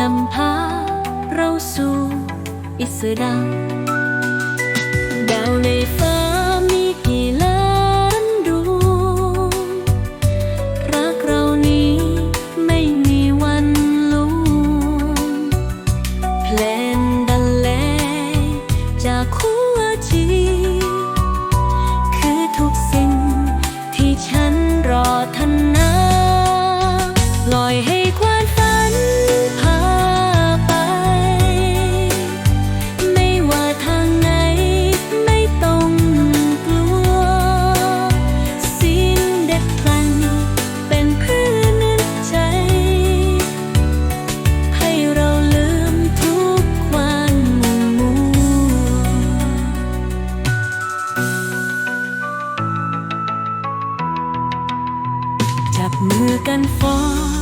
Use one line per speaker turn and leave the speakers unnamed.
นำพาเราสู่อิสระดาวในฟ้า 风